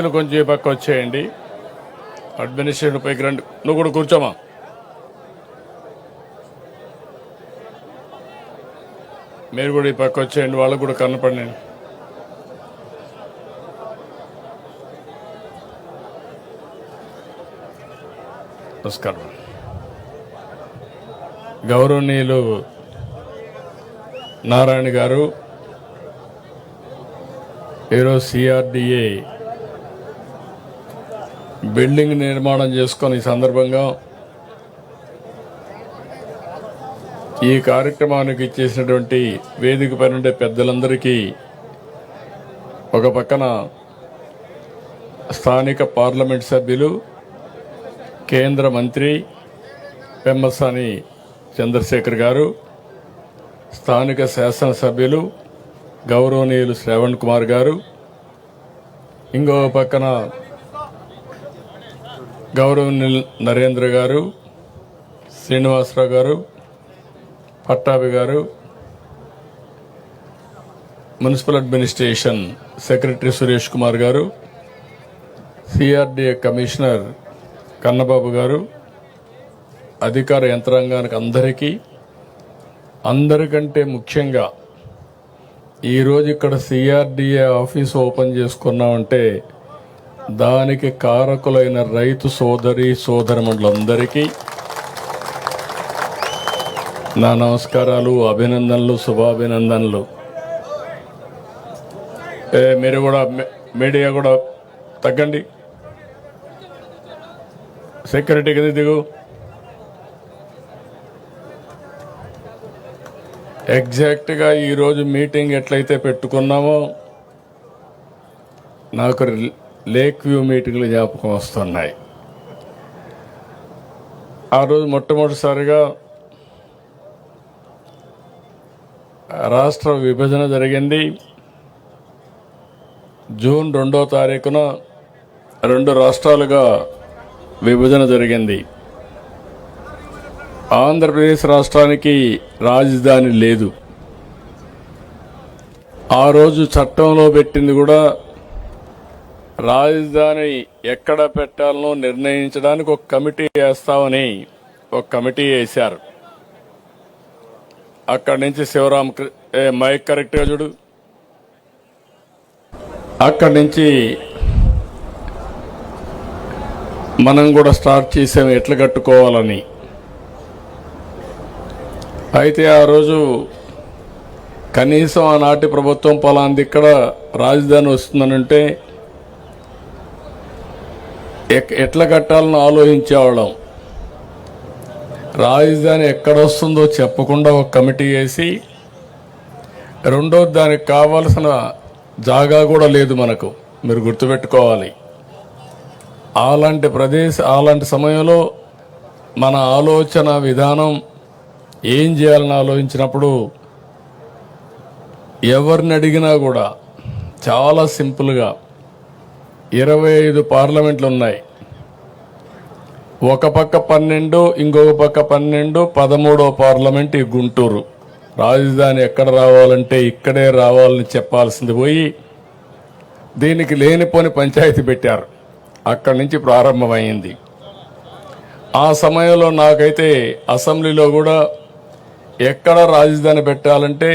మీరు కొంచెం ఈ పక్క వచ్చేయండి. అడ్మినిస్ట్రేషన్ పైకి రండి. నువ్వు కూడా కూర్చోమా? మీరు కూడా ఈ పక్క వచ్చేయండి. వాళ్ళకు కూడా కనపడండి నమస్కారం. గౌరవనీయులు నారాయణ గారు ఈరోజు సిఆర్డిఏ బిల్డింగ్ నిర్మాణం చేసుకొని ఈ సందర్భంగా ఈ కార్యక్రమానికి ఇచ్చేసినటువంటి వేదిక పైన ఉండే పెద్దలందరికీ ఒక పక్కన స్థానిక పార్లమెంట్ సభ్యులు కేంద్ర మంత్రి పెమ్మసాని చంద్రశేఖర్ గారు స్థానిక శాసనసభ్యులు గౌరవనీయులు శ్రవణ్ కుమార్ గారు ఇంకో పక్కన గౌరవనీయులు నరేంద్ర గారు Srinivasarao garu Pattabhi garu municipal administration secretary Suresh Kumar garu CRDA commissioner Kannababu గారు అధికార యంత్రాంగానికి అందరికీ అందరికంటే ముఖ్యంగా ఈరోజు ఇక్కడ సిఆర్డీఏ ఆఫీస్ ఓపెన్ చేసుకున్నామంటే దానికి కారకులైన రైతు సోదరి సోదరములందరికీ నా నమస్కారాలు అభినందనలు శుభాభినందనలు. మీరు కూడా మీడియా కూడా తగ్గండి. సెక్యూరిటీ కింద దిగు. ఎగ్జాక్ట్గా ఈరోజు మీటింగ్ ఎట్లయితే పెట్టుకున్నామో నాకు లేక్ వ్యూ మీటింగ్లు జ్ఞాపకం వస్తున్నాయి. ఆ రోజు మొట్టమొదటిసారిగా రాష్ట్ర విభజన జరిగింది. జూన్ రెండో తారీఖున రెండు రాష్ట్రాలుగా విభజన జరిగింది. ఆంధ్రప్రదేశ్ రాష్ట్రానికి రాజధాని లేదు. ఆ రోజు చట్టంలో పెట్టింది కూడా రాజధాని ఎక్కడ పెట్టాలనో నిర్ణయించడానికి ఒక కమిటీ వేస్తామని ఒక కమిటీ వేశారు. అక్కడి నుంచి శివరామ ఏ మైక్ కరెక్ట్గా చూడు. అక్కడి నుంచి మనం కూడా స్టార్ట్ చేసాం ఎట్లు కట్టుకోవాలని. అయితే ఆ రోజు కనీసం ఆనాటి ప్రభుత్వం పలాంది ఇక్కడ రాజధాని వస్తుందనంటే ఎక్- ఎట్లా కట్టాలని ఆలోచించేవాళ్ళం. రాజధాని ఎక్కడ వస్తుందో చెప్పకుండా ఒక కమిటీ వేసి రెండో దానికి కావాల్సిన జాగా కూడా లేదు మనకు. మీరు గుర్తుపెట్టుకోవాలి. అలాంటి ప్రదేశ అలాంటి సమయంలో మన ఆలోచన విధానం ఏం చేయాలని ఆలోచించినప్పుడు ఎవరిని అడిగినా కూడా చాలా సింపుల్గా ఇరవై ఐదు పార్లమెంట్లు ఉన్నాయి ఒక పక్క పన్నెండు ఇంకొక పక్క పన్నెండు పదమూడో పార్లమెంట్ ఈ గుంటూరు. రాజధాని ఎక్కడ రావాలంటే ఇక్కడే రావాలని చెప్పాల్సింది పోయి దీనికి లేనిపోని పంచాయతీ పెట్టారు. అక్కడి నుంచి ప్రారంభమైంది. ఆ సమయంలో నాకైతే అసెంబ్లీలో కూడా ఎక్కడ రాజధాని పెట్టాలంటే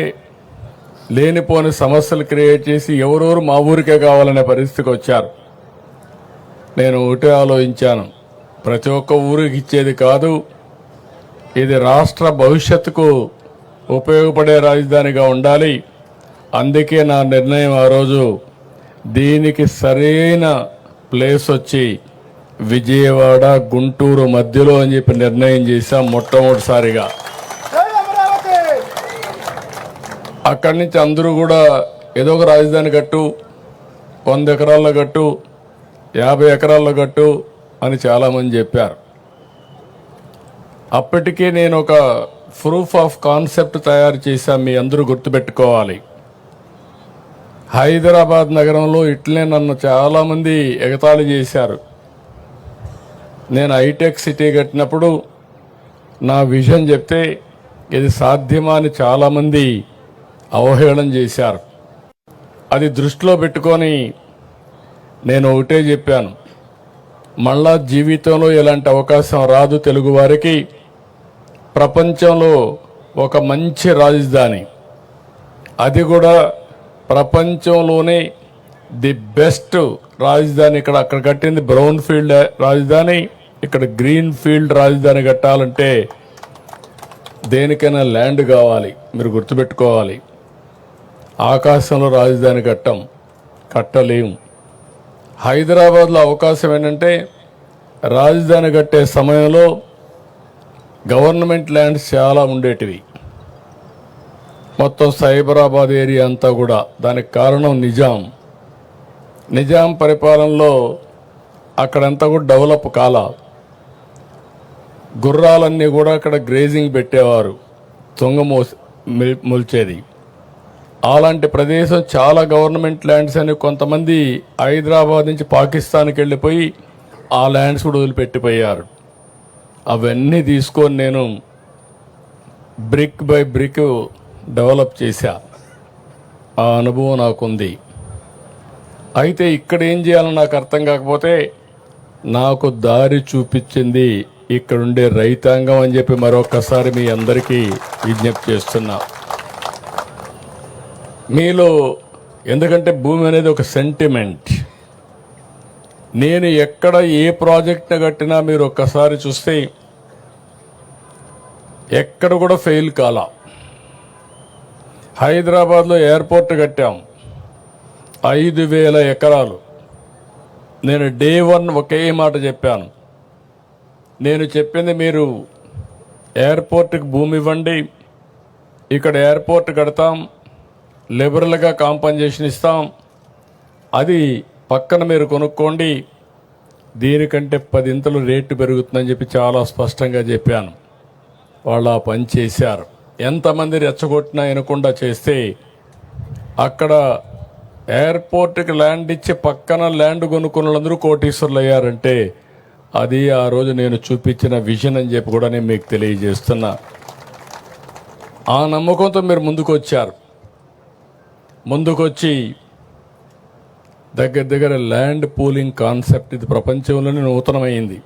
లేనిపోని సమస్యలు క్రియేట్ చేసి ఎవరెవరు మా ఊరికే కావాలనే పరిస్థితికి వచ్చారు. నేను ఒకటే ఆలోచించాను. ప్రతి ఒక్క ఊరికి ఇచ్చేది కాదు ఇది రాష్ట్ర భవిష్యత్తుకు ఉపయోగపడే రాజధానిగా ఉండాలి. అందుకే నా నిర్ణయం ఆ రోజు దీనికి సరైన ప్లేస్ వచ్చి విజయవాడ గుంటూరు మధ్యలో అని చెప్పి నిర్ణయం చేశాం మొట్టమొదటిసారిగా. అక్కడి నుంచి అందరూ కూడా ఏదో ఒక రాజధాని కట్టు వంద ఎకరాల్లో కట్టు యాభై ఎకరాల్లో కట్టు అని చాలామంది చెప్పారు. అప్పటికే నేను ఒక ప్రూఫ్ ఆఫ్ కాన్సెప్ట్ తయారు చేశాను మీ అందరూ గుర్తుపెట్టుకోవాలి. హైదరాబాద్ నగరంలో ఇట్లనే నన్ను చాలామంది ఎగతాళి చేశారు. నేను హైటెక్ సిటీ కట్టినప్పుడు నా విజన్ చెప్తే ఇది సాధ్యమా అని చాలామంది అవహేళన చేశారు. అది దృష్టిలో పెట్టుకొని నేను ఒకటే చెప్పాను. మళ్ళా జీవితంలో ఇలాంటి అవకాశం రాదు తెలుగువారికి ప్రపంచంలో ఒక మంచి రాజధాని. అది కూడా ప్రపంచంలోనే ది బెస్ట్ రాజధాని. ఇక్కడ అక్కడ కట్టింది బ్రౌన్ ఫీల్డ్ రాజధాని. ఇక్కడ గ్రీన్ ఫీల్డ్ రాజధాని కట్టాలంటే దేనికైనా ల్యాండ్ కావాలి. మీరు గుర్తుపెట్టుకోవాలి. ఆకాశంలో రాజధాని కట్టం. కట్టలేము హైదరాబాద్లో అవకాశం ఏంటంటే రాజధాని కట్టే సమయంలో గవర్నమెంట్ ల్యాండ్స్ చాలా ఉండేటివి. మొత్తం సైబరాబాద్ ఏరియా అంతా కూడా దానికి కారణం నిజాం. నిజాం పరిపాలనలో అక్కడంతా కూడా డెవలప్ కాల. గుర్రాలన్నీ కూడా అక్కడ గ్రేజింగ్ పెట్టేవారు. తుంగ మోసి మిల్- మొల్చేది. అలాంటి ప్రదేశం చాలా గవర్నమెంట్ ల్యాండ్స్ అని కొంతమంది హైదరాబాద్ నుంచి పాకిస్తాన్కి వెళ్ళిపోయి ఆ ల్యాండ్స్ కూడా వదిలిపెట్టిపోయారు. అవన్నీ తీసుకొని నేను బ్రిక్ బై బ్రిక్ డెవలప్ చేశా. ఆ అనుభవం నాకుంది. అయితే ఇక్కడ ఏం చేయాలో నాకు అర్థం కాకపోతే నాకు దారి చూపించింది ఇక్కడుండే రైతాంగం అని చెప్పి మరొకసారి మీ అందరికీ విజ్ఞప్తి చేస్తున్నా. మీలో ఎందుకంటే భూమి అనేది ఒక సెంటిమెంట్ నేను ఎక్కడ ఏ ప్రాజెక్ట్ని కట్టినా మీరు ఒక్కసారి చూస్తే ఎక్కడ కూడా ఫెయిల్ కాలా. హైదరాబాద్లో ఎయిర్పోర్ట్ కట్టాం. ఐదు వేల ఎకరాలు. నేను డే వన్ ఒకే మాట చెప్పాను. నేను చెప్పింది మీరు ఎయిర్పోర్ట్కి భూమి ఇవ్వండి. ఇక్కడ ఎయిర్పోర్ట్ కడతాం. లిబరల్గా కాంపన్సేషన్ ఇస్తాం. అది పక్కన మీరు కొనుక్కోండి. దీనికంటే పదింతలు రేటు పెరుగుతుందని చెప్పి చాలా స్పష్టంగా చెప్పాను. వాళ్ళు ఆ పని చేశారు. ఎంతమంది రెచ్చగొట్టినా వినకుండా చేస్తే అక్కడ ఎయిర్పోర్ట్కి ల్యాండ్ ఇచ్చి పక్కన ల్యాండ్ కొనుక్కున్న వాళ్ళందరూ కోటీశ్వర్లు అయ్యారంటే అది ఆ రోజు నేను చూపించిన విజన్ అని చెప్పి కూడా నేను మీకు తెలియజేస్తున్నా. ఆ నమ్మకంతో మీరు ముందుకు వచ్చారు ముందుకొచ్చి దగ్గర దగ్గర ల్యాండ్ పూలింగ్ కాన్సెప్ట్ ఇది ప్రపంచంలోనే నూతనమైంది.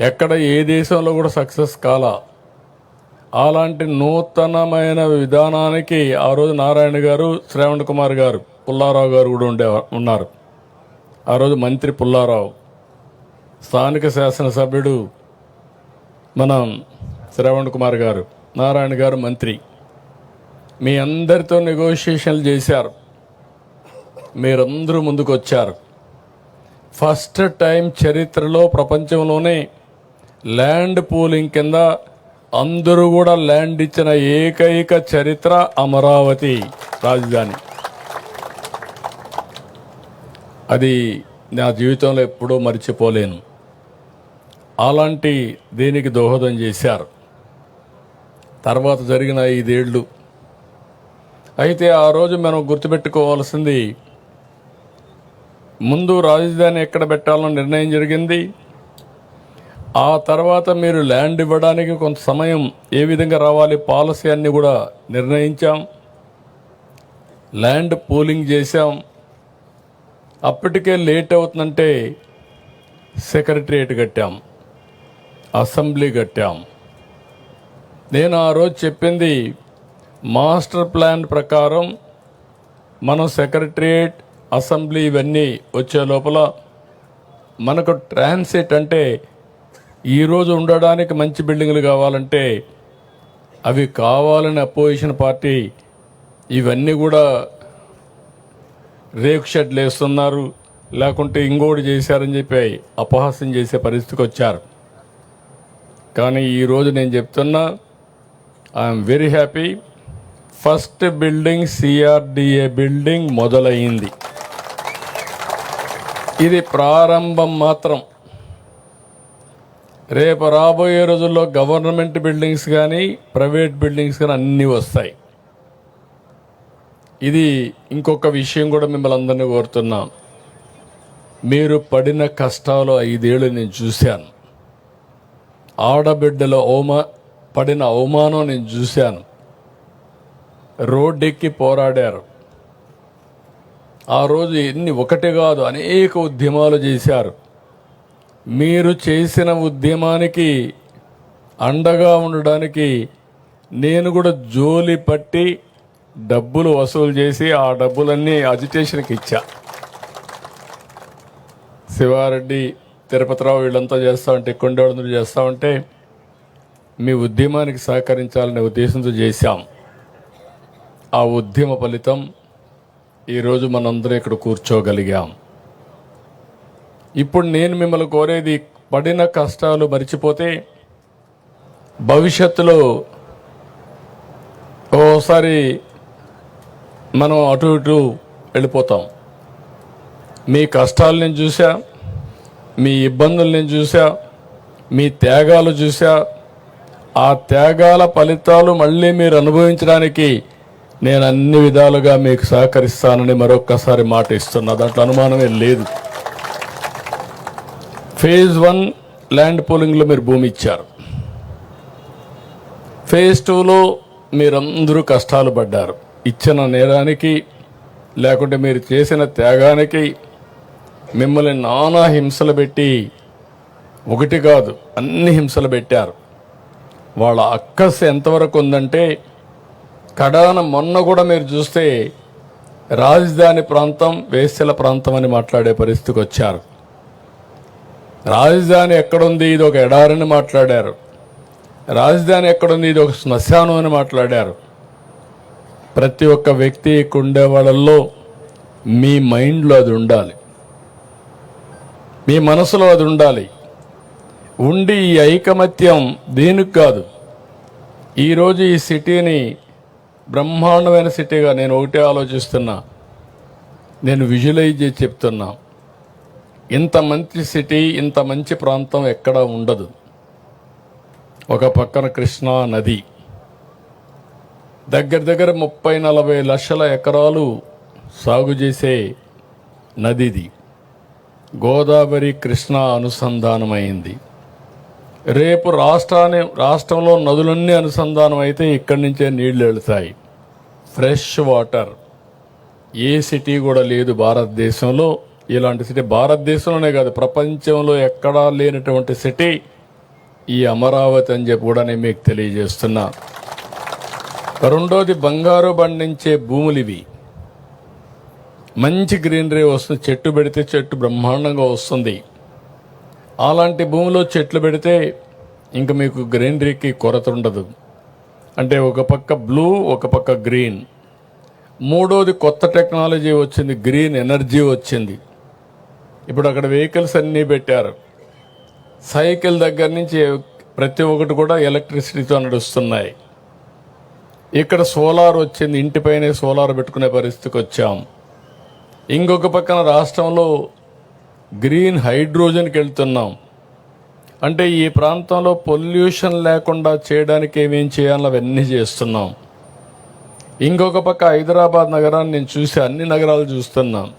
ఎక్కడ ఏ దేశంలో కూడా సక్సెస్ కాలా. అలాంటి నూతనమైన విధానానికి ఆ రోజు నారాయణ గారు శ్రావణ్ కుమార్ గారు పుల్లారావు గారు కూడా ఉండే ఉన్నారు. ఆ రోజు మంత్రి పుల్లారావు స్థానిక శాసనసభ్యుడు మనం శ్రావణ్ కుమార్ గారు నారాయణ గారు మంత్రి. మీ అందరితో నెగోషియేషన్లు చేశారు. మీరందరూ ముందుకు వచ్చారు ఫస్ట్ టైం చరిత్రలో ప్రపంచంలోనే ల్యాండ్ పూలింగ్ కింద అందరూ కూడా ల్యాండ్ ఇచ్చిన ఏకైక చరిత్ర అమరావతి రాజధాని. అది నా జీవితంలో ఎప్పుడూ మర్చిపోలేను. అలాంటి దీనికి దోహదం చేశారు. తర్వాత జరిగిన ఐదేళ్ళు అయితే ఆ రోజు మనం గుర్తుపెట్టుకోవాల్సింది ముందు రాజధాని ఎక్కడ పెట్టాలని నిర్ణయం జరిగింది. ఆ తర్వాత మీరు ల్యాండ్ ఇవ్వడానికి కొంత సమయం ఏ విధంగా రావాలి పాలసీ అన్ని కూడా నిర్ణయించాం. ల్యాండ్ పూలింగ్ చేశాం. అప్పటికే లేట్ అవుతుందంటే సెక్రటరియట్ కట్టాం అసెంబ్లీ కట్టాం. నేను ఆ రోజు చెప్పింది మాస్టర్ ప్లాన్ ప్రకారం మనం సెక్రటరియేట్ అసెంబ్లీ ఇవన్నీ వచ్చే లోపల మనకు ట్రాన్సిట్ అంటే ఈరోజు ఉండడానికి మంచి బిల్డింగ్లు కావాలంటే అవి కావాలని అపోజిషన్ పార్టీ ఇవన్నీ కూడా రేకు షెడ్లు వేస్తున్నారు లేకుంటే ఇంకోటి చేశారని చెప్పి అపహాస్యం చేసే పరిస్థితికి వచ్చారు. కానీ ఈరోజు నేను చెప్తున్నా I'm very happy first building CRDA building మొదలైంది. ఇది ప్రారంభం మాత్రం. రేపు రాబోయే రోజుల్లో గవర్నమెంట్ బిల్డింగ్స్ కానీ ప్రైవేట్ బిల్డింగ్స్ కానీ అన్నీ వస్తాయి. ఇది ఇంకొక విషయం కూడా మిమ్మల్ని అందరినీ కోరుతున్నాం. మీరు పడిన కష్టాలు ఐదేళ్ళు నేను చూశాను. ఆడబిడ్డల అవమా పడిన అవమానం నేను చూశాను. రోడ్డెక్కి పోరాడారు. ఆ రోజు ఎన్ని ఒకటి కాదు అనేక ఉద్యమాలు చేశారు. మీరు చేసిన ఉద్యమానికి అండగా ఉండడానికి నేను కూడా జోలి పట్టి డబ్బులు వసూలు చేసి ఆ డబ్బులన్నీ అజిటేషన్కి ఇచ్చా. శివారెడ్డి తిరుపతిరావు వీళ్ళంతా చేస్తా ఉంటే కొండవడంతో చేస్తా ఉంటే మీ ఉద్యమానికి సహకరించాలనే ఉద్దేశంతో చేశాం. ఆ ఉద్యమ ఫలితం ఈరోజు మనందరం ఇక్కడ కూర్చోగలిగాం. ఇప్పుడు నేను మిమ్మల్ని కోరేది పడిన కష్టాలు మర్చిపోతే భవిష్యత్తులో ఓసారి మనం అటు ఇటు వెళ్ళిపోతాం. మీ కష్టాలు నేను చూసా మీ ఇబ్బందులు నేను చూసా మీ త్యాగాలు చూసా ఆ త్యాగాల ఫలితాలు మళ్ళీ మీరు అనుభవించడానికి నేను అన్ని విధాలుగా మీకు సహకరిస్తానని మరొక్కసారి మాట ఇస్తున్నా. దాంట్లో అనుమానమే లేదు. ఫేజ్ వన్ ల్యాండ్ పోలింగ్లో మీరు భూమి ఇచ్చారు. ఫేజ్ టూలో మీరందరూ కష్టాలు పడ్డారు. ఇచ్చిన నేరానికి లేకుంటే మీరు చేసిన త్యాగానికి మిమ్మల్ని నానా హింసలు పెట్టి ఒకటి కాదు అన్ని హింసలు పెట్టారు. వాళ్ళ అక్కస్ ఎంతవరకు ఉందంటే కడాన మొన్న కూడా మీరు చూస్తే రాజధాని ప్రాంతం వేసల ప్రాంతం అని మాట్లాడే పరిస్థితికి వచ్చారు. రాజధాని ఎక్కడుంది ఇది ఒక ఎడారని మాట్లాడారు. రాజధాని ఎక్కడుంది ఇది ఒక శ్మశానం అని మాట్లాడారు. ప్రతి ఒక్క వ్యక్తి ఉండే వాళ్ళల్లో మీ మైండ్లో అది ఉండాలి. మీ మనసులో అది ఉండాలి. ఉండి ఈ ఐకమత్యం దేనికి కాదు. ఈరోజు ఈ సిటీని బ్రహ్మాండమైన సిటీగా నేను ఒకటే ఆలోచిస్తున్నా. నేను విజువలైజ్ చేసి చెప్తున్నా. ఇంత మంచి సిటీ ఇంత మంచి ప్రాంతం ఎక్కడ ఉండదు. ఒక పక్కన కృష్ణా నది. దగ్గర దగ్గర ముప్పై నలభై లక్షల ఎకరాలు సాగు చేసే నదిది. గోదావరి కృష్ణ అనుసంధానమైంది. రేపు రాష్ట్రాన్ని రాష్ట్రంలో నదులన్నీ అనుసంధానం అయితే ఇక్కడి నుంచే నీళ్ళు వెళుతాయి. Fresh water. ఏ సిటీ కూడా లేదు భారతదేశంలో. ఇలాంటి సిటీ భారతదేశంలోనే కాదు ప్రపంచంలో ఎక్కడా లేనటువంటి సిటీ ఈ అమరావతి అని చెప్పి కూడా నేను మీకు తెలియజేస్తున్నా. రెండోది బంగారు పండించే భూములు ఇవి. మంచి గ్రీనరీ వస్తుంది చెట్టు పెడితే చెట్టు బ్రహ్మాండంగా వస్తుంది. అలాంటి భూమిలో చెట్లు పెడితే ఇంక మీకు గ్రీనరీకి కొరత ఉండదు. అంటే ఒక పక్క బ్లూ ఒక పక్క గ్రీన్. మూడోది కొత్త టెక్నాలజీ వచ్చింది గ్రీన్ ఎనర్జీ వచ్చింది. ఇప్పుడు అక్కడ వెహికల్స్ అన్నీ పెట్టారు. సైకిల్ దగ్గర నుంచి ప్రతి ఒక్కటి కూడా ఎలక్ట్రిసిటీతో నడుస్తున్నాయి. ఇక్కడ సోలార్ వచ్చింది ఇంటిపైనే సోలార్ పెట్టుకునే పరిస్థితికి వచ్చాం. ఇంకొక పక్కన రాష్ట్రంలో గ్రీన్ హైడ్రోజన్కి వెళ్తున్నాం అంటే ఈ ప్రాంతంలో పొల్యూషన్ లేకుండా చేయడానికి ఏమేం చేయాలో అవన్నీ చేస్తున్నాం. ఇంకొక పక్క హైదరాబాద్ నగరాన్ని నేను చూసి అన్ని నగరాలు చూస్తున్నాం.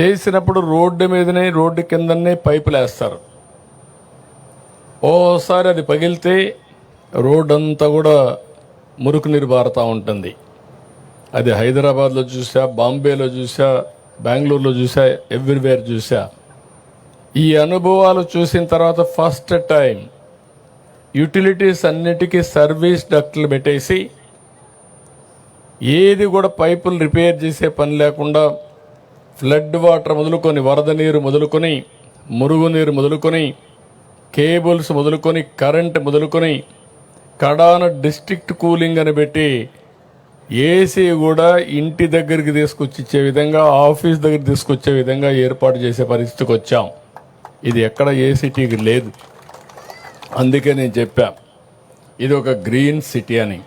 చేసినప్పుడు రోడ్డు మీదనే రోడ్డు కిందనే పైపులు వేస్తారు. ఓసారి అది పగిలితే రోడ్ అంతా కూడా మురుకు నీరు బారుతూ ఉంటుంది. అది హైదరాబాద్లో చూసా బాంబేలో చూసా బెంగళూరులో చూసా ఎవ్రీవేర్ చూసా. ఈ అనుభవాలు చూసిన తర్వాత ఫస్ట్ టైం యూటిలిటీస్ అన్నిటికీ సర్వీస్ డక్ట్లు పెట్టేసి ఏది కూడా పైపులు రిపేర్ చేసే పని లేకుండా ఫ్లడ్ వాటర్ మొదలుకొని వరద నీరు మొదలుకొని మురుగునీరు మొదలుకొని కేబుల్స్ మొదలుకొని కరెంట్ మొదలుకొని కడాన డిస్ట్రిక్ట్ కూలింగ్ అని పెట్టి ఏసీ కూడా ఇంటి దగ్గరికి తీసుకొచ్చి ఇచ్చే విధంగా ఆఫీస్ దగ్గర తీసుకొచ్చే విధంగా ఏర్పాటు చేసే పరిస్థితికి వచ్చాం. ఇది ఎక్కడ ఏసీటీకి లేదు. అందుకే నేను చెప్పా ఇది ఒక గ్రీన్ సిటీ అని.